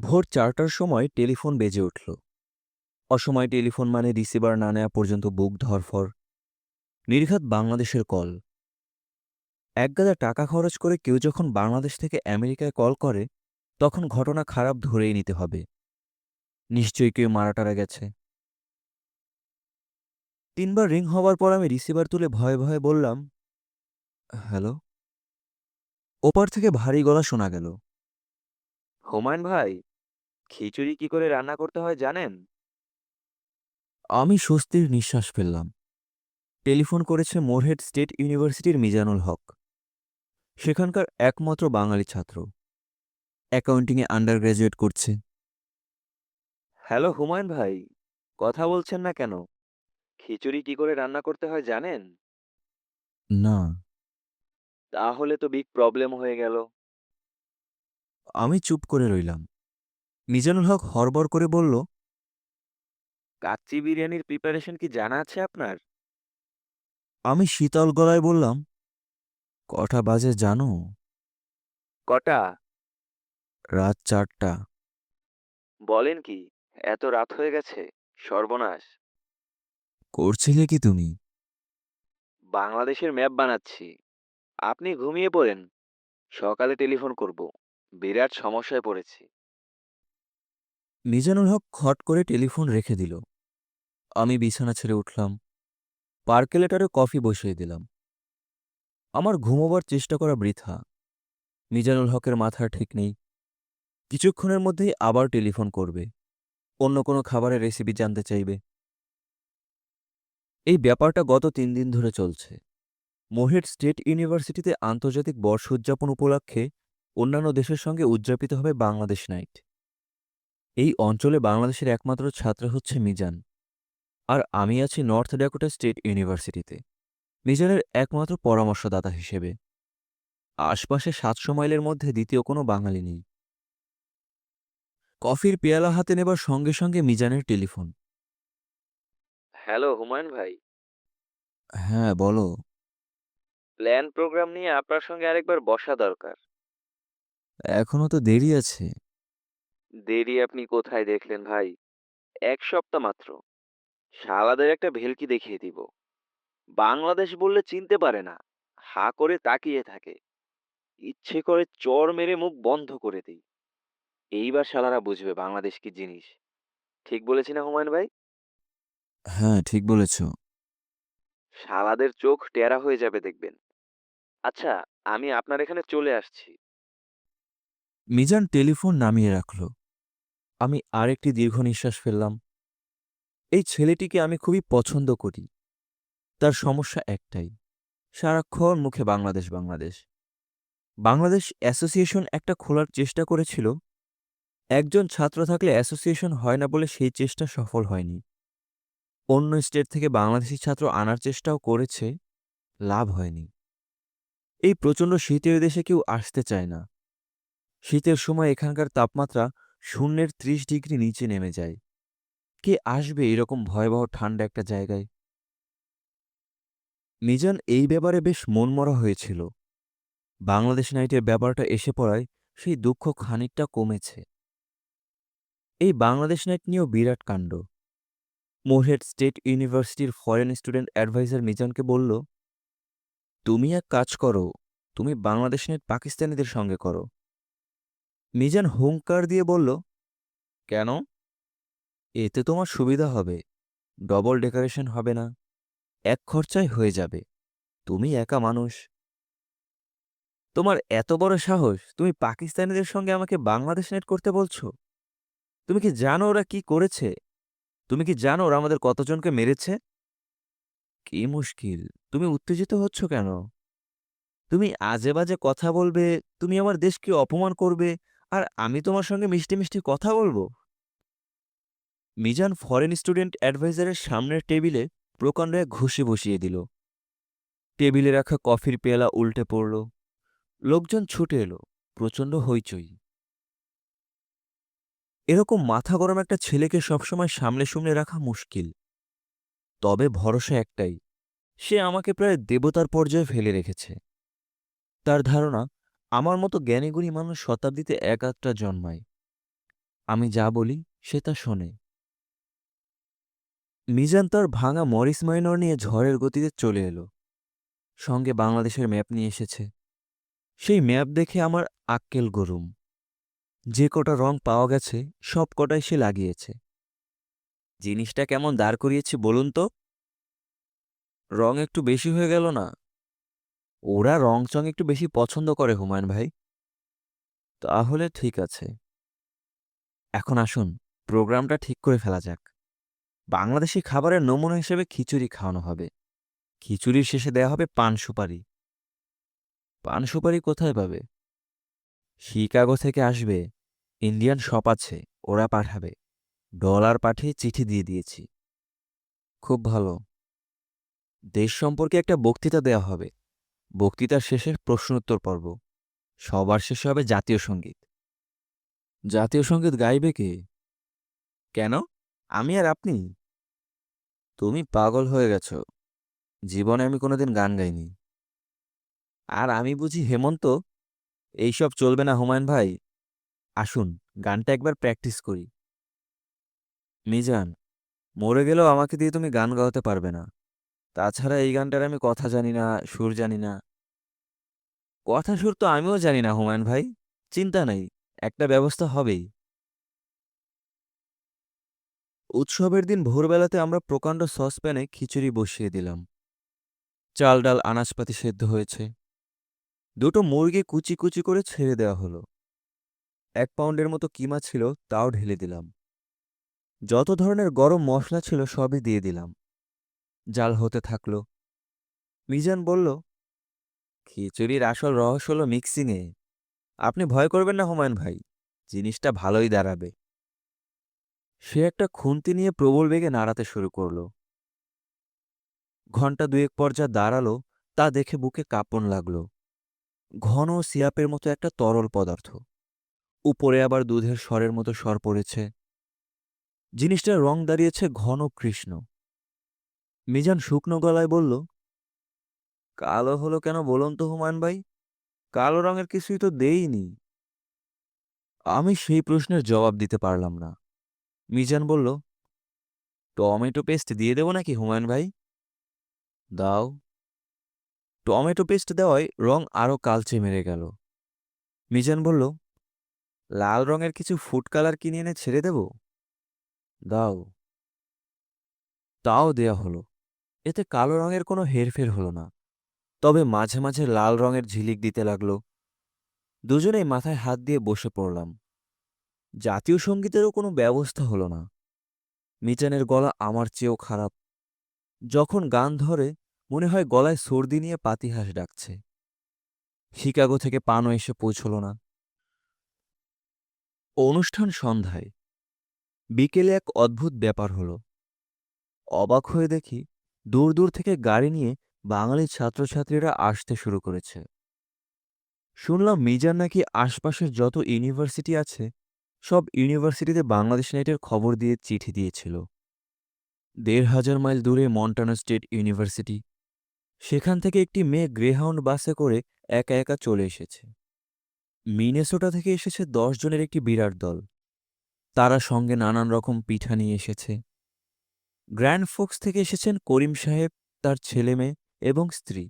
ভোর চারটার সময় টেলিফোন বেজে উঠল। অসময় টেলিফোন মানে রিসিভার না নেওয়া পর্যন্ত বুক ধরফর। নির্ঘাত বাংলাদেশের কল। একগাদা টাকা খরচ করে কেউ যখন বাংলাদেশ থেকে আমেরিকায় কল করে, তখন ঘটনা খারাপ ধরেই নিতে হবে। নিশ্চয়ই কেউ মারাটারা গেছে। তিনবার রিং হওয়ার পর আমি রিসিভার তুলে ভয়ে ভয়ে বললাম, হ্যালো? ওপার থেকে ভারী গলা শোনা গেল। হুমায়ুন ভাই খিচুড়ি কি করে রান্না করতে হয় জানেন? আমি স্বস্তির নিঃশ্বাস ফেললাম। টেলিফোন করেছে মোরহেড স্টেট ইউনিভার্সিটির মিজানুল হক। সেখানকার একমাত্র বাঙালি ছাত্র। অ্যাকাউন্টিংয়ে আন্ডার গ্র্যাজুয়েট করছে। হ্যালো হুমায়ুন ভাই কথা বলছেন না কেন? খিচুড়ি কি করে রান্না করতে হয় জানেন? না। তাহলে তো বিগ প্রবলেম হয়ে গেল। আমি চুপ করে রইলাম। মিজানুল হক হরবর করে বলল কাচ্চি বিরিয়ানির প্রিপারেশন কি জানা আছে আপনার? আমি শীতল গলায় বললাম কটা বাজে জানো? কটা? রাত চারটা। বলেন কি এত রাত হয়ে গেছে সর্বনাশ। করছিলে কি তুমি? বাংলাদেশের ম্যাপ বানাচ্ছি। আপনি ঘুমিয়ে পড়েন সকালে টেলিফোন করব। বিরাট সমস্যায় পড়েছি। মিজানুল হক খট করে টেলিফোন রেখে দিল। আমি বিছানা ছেড়ে উঠলাম। পার্কেলেটারে কফি বসিয়ে দিলাম। আমার ঘুমোবার চেষ্টা করা বৃথা। মিজানুল হকের মাথার ঠিক নেই। কিছুক্ষণের মধ্যেই আবার টেলিফোন করবে। অন্য কোনো খাবারের রেসিপি জানতে চাইবে। এই ব্যাপারটা গত তিন দিন ধরে চলছে। মোহেড স্টেট ইউনিভার্সিটিতে আন্তর্জাতিক বর্ষ উদযাপন উপলক্ষে অন্যান্য দেশের সঙ্গে উদযাপিত হবে বাংলাদেশ নাইট। এই অঞ্চলে বাংলাদেশের একমাত্র ছাত্র হচ্ছে মিজান। আর আমি আছি নর্থ ড্যাকোটা স্টেট ইউনিভার্সিটিতে মিজানের একমাত্র পরামর্শদাতা হিসেবে। আশপাশে সাতশো মাইলের মধ্যে দ্বিতীয় কোনো বাঙালি নেই। কফির পেয়ালা হাতে নেবার সঙ্গে সঙ্গে মিজানের টেলিফোন। হ্যালো হুমায়ুন ভাই। হ্যাঁ বলো। প্ল্যান প্রোগ্রাম নিয়ে আপনার সঙ্গে আরেকবার বসা দরকার। এখনও তো দেরি আছে। দেরি আপনি কোথায় দেখলেন ভাই? এক সপ্তাহ মাত্র। শালাদের একটা ভেলকি দেখিয়ে দিব। বাংলাদেশ বললে চিনতে পারে না। হা করে তাকিয়ে থাকে। ইচ্ছে করে চর মেরে মুখ বন্ধ করে দিই। এইবার শালারা বুঝবে বাংলাদেশ কি জিনিস। ঠিক বলেছি না হুমায়ুন ভাই? হ্যাঁ ঠিক বলেছ। শালাদের চোখ টেরা হয়ে যাবে দেখবেন। আচ্ছা আমি আপনার এখানে চলে আসছি। মিজান টেলিফোন নামিয়ে রাখল। আমি আরেকটি দীর্ঘ নিঃশ্বাস ফেললাম। এই ছেলেটিকে আমি খুবই পছন্দ করি। তার সমস্যা একটাই, সারাক্ষণ মুখে বাংলাদেশ বাংলাদেশ। বাংলাদেশ অ্যাসোসিয়েশন একটা খোলার চেষ্টা করেছিল। একজন ছাত্র থাকলে অ্যাসোসিয়েশন হয় না বলে সেই চেষ্টা সফল হয়নি। অন্য স্টেট থেকে বাংলাদেশি ছাত্র আনার চেষ্টাও করেছে, লাভ হয়নি। এই প্রচণ্ড শীতের দেশে কেউ আসতে চায় না। শীতের সময় এখানকার তাপমাত্রা শূন্যের ত্রিশ ডিগ্রি নিচে নেমে যায়। কে আসবে এরকম ভয়াবহ ঠান্ডা একটা জায়গায়? মিজান এই ব্যাপারে বেশ মনমরা হয়েছিল। বাংলাদেশ নাইটের ব্যাপারটা এসে পড়ায় সেই দুঃখ খানিকটা কমেছে। এই বাংলাদেশ নাইট নিয়েও বিরাট কাণ্ড। মোরহেড স্টেট ইউনিভার্সিটির ফরেন স্টুডেন্ট অ্যাডভাইজার মিজানকে বলল, তুমি এক কাজ করো, তুমি বাংলাদেশ নাইট পাকিস্তানিদের সঙ্গে করো। মিজান হুঙ্কার দিয়ে বলল কেন? এতে তোমার সুবিধা হবে ডবল ডেকোরেশন হবে না এক খরচায় হয়ে যাবে তুমি একা মানুষ। তোমার এত বড় সাহস তুমি পাকিস্তানিদের সঙ্গে আমাকে বাংলাদেশ নেট করতে বলছো? তুমি কি জানো ওরা কি করেছে? তুমি কি জানো ওরা আমাদের কতজনকে মেরেছে? কি মুশকিল তুমি উত্তেজিত হচ্ছ কেন? তুমি আজে বাজে কথা বলবে তুমি আমার দেশকে অপমান করবে আর আমি তোমার সঙ্গে মিষ্টি মিষ্টি কথা বলব? মিজান ফরেন স্টুডেন্ট অ্যাডভাইজারের সামনের টেবিলে প্রকাণ্ড এক ঘুষি বসিয়ে দিল। টেবিলে রাখা কফির পেয়ালা উল্টে পড়ল। লোকজন ছুটে এলো, প্রচণ্ড হইচই। এরকম মাথা গরম একটা ছেলেকে সবসময় সামনে সামনে রাখা মুশকিল। তবে ভরসা একটাই, সে আমাকে প্রায় দেবতার পর্যায়ে ফেলে রেখেছে। তার ধারণা আমার মতো জ্ঞানীগুণী মানুষ শতাব্দীতে এক আধটা জন্মায়। আমি যা বলি সে তা শোনে। মিজান তার ভাঙা মরিস মাইনর নিয়ে ঝড়ের গতিতে চলে এলো। সঙ্গে বাংলাদেশের ম্যাপ নিয়ে এসেছে। সেই ম্যাপ দেখে আমার আক্কেল গরুম। যে কটা রং পাওয়া গেছে, সব কটাই সে লাগিয়েছে। জিনিসটা কেমন দাঁড় করিয়েছি বলুন তো? রং একটু বেশি হয়ে গেল না? ওরা রং চং একটু বেশি পছন্দ করে, হুমায়ুন ভাই। তাহলে ঠিক আছে। এখন আসুন, প্রোগ্রামটা ঠিক করে ফেলা যাক। বাংলাদেশি খাবারের নমুনা হিসেবে খিচুড়ি খাওয়ানো হবে। খিচুড়ির শেষে দেয়া হবে পান সুপারি। পান সুপারি কোথায় পাবে? শিকাগো থেকে আসবে। ইন্ডিয়ান শপ আছে, ওরা পাঠাবে। ডলার পাঠিয়ে চিঠি দিয়ে দিয়েছি। খুব ভালো। দেশ সম্পর্কে একটা বক্তৃতা দেওয়া হবে। বক্তৃতার শেষে প্রশ্নোত্তর পর্ব। সবার শেষে হবে জাতীয় সংগীত। জাতীয় সংগীত গাইবে কে? কেন? আমি আর আপনি? তুমি পাগল হয়ে গেছ। জীবনে আমি কোনোদিন গান গাইনি। আর আমি বুঝি হেমন্ত? এইসব চলবে না হুমায়ুন ভাই। আসুন, গানটা একবার প্র্যাকটিস করি। মিজান, মরে গেলেও আমাকে দিয়ে তুমি গান গাওয়াতে পারবে না। তাছাড়া এই গানটার আমি কথা জানি না, সুর জানি না। কথা, সুর তো আমিও জানি না হুমায়ুন ভাই, চিন্তা নাই, একটা ব্যবস্থা হবেই। উৎসবের দিন ভোরবেলাতে আমরা প্রকাণ্ড সসপ্যানে খিচুড়ি বসিয়ে দিলাম। চাল ডাল আনাজপাতি সেদ্ধ হয়েছে। দুটো মুরগি কুচি কুচি করে ছেড়ে দেওয়া হলো। এক পাউন্ডের মতো কিমা ছিল তাও ঢেলে দিলাম। যত ধরনের গরম মশলা ছিল সবই দিয়ে দিলাম। জাল হতে থাকল। মিজান বলল, খিচুড়ির আসল রহস্য হলো মিক্সিংয়ে আপনি ভয় করবেন না হুমায়ুন ভাই, জিনিসটা ভালোই দাঁড়াবে সে একটা খুন্তি নিয়ে প্রবল বেগে নাড়াতে শুরু করল। ঘণ্টা দুয়েক পর যা দাঁড়াল, তা দেখে বুকে কাঁপন লাগল। ঘন সিয়াপের মতো একটা তরল পদার্থ। উপরে আবার দুধের স্বরের মতো স্বর পড়েছে। জিনিসটার রং দাঁড়িয়েছে ঘন কৃষ্ণ। মিজান শুকনো গলায় বলল, কালো হলো কেন বলুন তো হুমায়ুন ভাই? কালো রঙের কিছুই তো দেইনি। আমি সেই প্রশ্নের জবাব দিতে পারলাম না। মিজান বলল, টমেটো পেস্ট দিয়ে দেব নাকি হুমায়ুন ভাই? দাও। টমেটো পেস্ট দেওয়ায় রং আরও কালচে মেরে গেল। মিজান বলল, লাল রঙের কিছু ফুড কালার কিনে এনে ছেড়ে দেব? দাও। তাও দেয়া হলো। এতে কালো রঙের কোনো হেরফের হলো না। তবে মাঝে মাঝে লাল রঙের ঝিলিক দিতে লাগল। দুজনেই মাথায় হাত দিয়ে বসে পড়লাম। জাতীয় সঙ্গীতেরও কোনো ব্যবস্থা হলো না। মিজানের গলা আমার চেয়েও খারাপ। যখন গান ধরে, মনে হয় গলায় সর্দি নিয়ে পাতিহাস ডাকছে। শিকাগো থেকে পানও এসে পৌঁছল না। অনুষ্ঠান সন্ধ্যায়। বিকেলে এক অদ্ভুত ব্যাপার হলো। অবাক হয়ে দেখি দূর দূর থেকে গাড়ি নিয়ে বাঙালি ছাত্রছাত্রীরা আসতে শুরু করেছে। শুনলাম মিজান নাকি আশপাশের যত ইউনিভার্সিটি আছে, সব ইউনিভার্সিটিতে বাংলাদেশ নাইটের খবর দিয়ে চিঠি দিয়েছিল। দেড় হাজার মাইল দূরে মন্টানা স্টেট ইউনিভার্সিটি। সেখান থেকে একটি মেয়ে গ্রেহাউন্ড বাসে করে একা একা চলে এসেছে। মিনেসোটা থেকে এসেছে দশ জনের একটি বিরাট দল। তারা সঙ্গে নানান রকম পিঠা নিয়ে এসেছে। গ্র্যান্ড ফোক্স থেকে এসেছেন করিম সাহেব, তার ছেলে মেয়ে এবং স্ত্রী।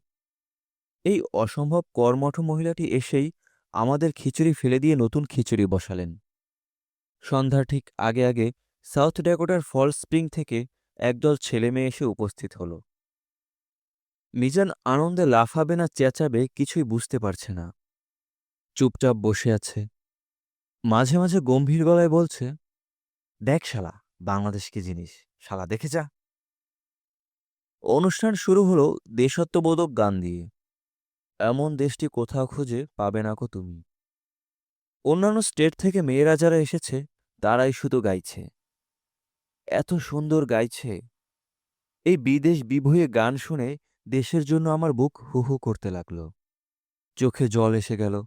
এই অসম্ভব কর্মঠ মহিলাটি এসেই আমাদের খিচুড়ি ফেলে দিয়ে নতুন খিচুড়ি বসালেন। সন্ধ্যার ঠিক আগে আগে সাউথ ড্যাকোটার ফল স্প্রিং থেকে একদল ছেলে মেয়ে এসে উপস্থিত হল। মিজান আনন্দে লাফাবে না চেঁচাবে কিছুই বুঝতে পারছে না। চুপচাপ বসে আছে। মাঝে মাঝে গম্ভীর গলায় বলছে, দেখ শালা, বাংলাদেশ কি জিনিস? শালা দেখে যা। অনুষ্ঠান শুরু হলো দেশত্ববোধক গান দিয়ে। এমন দেশটি কোথাও খুঁজে পাবে না কো তুমি। অন্যান্য স্টেট থেকে মেয়েরা যারা এসেছে, তারাই শুধু গাইছে। এত সুন্দর গাইছে। এই বিদেশ বিভয়ে গান শুনে দেশের জন্য আমার বুক হু হু করতে লাগল। চোখে জল এসে গেল।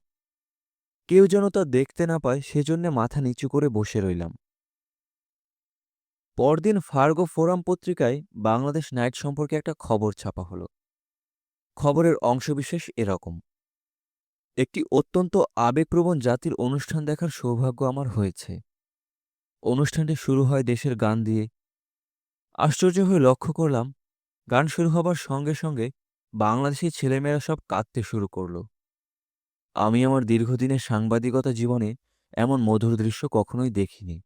কেউ যেন তা দেখতে না পায়, সেজন্যে মাথা নিচু করে বসে রইলাম। পরদিন ফার্গো ফোরাম পত্রিকায় বাংলাদেশ নাইট সম্পর্কে একটা খবর ছাপা হলো। খবরের অংশবিশেষ এরকম। একটি অত্যন্ত আবেগপ্রবণ জাতির অনুষ্ঠান দেখার সৌভাগ্য আমার হয়েছে। অনুষ্ঠানটি শুরু হয় দেশের গান দিয়ে। আশ্চর্য হয়ে লক্ষ্য করলাম, গান শুরু হবার সঙ্গে সঙ্গে বাংলাদেশি ছেলেমেয়েরা সব কাঁদতে শুরু করল। আমি আমার দীর্ঘদিনের সাংবাদিকতা জীবনে এমন মধুর দৃশ্য কখনোই দেখিনি।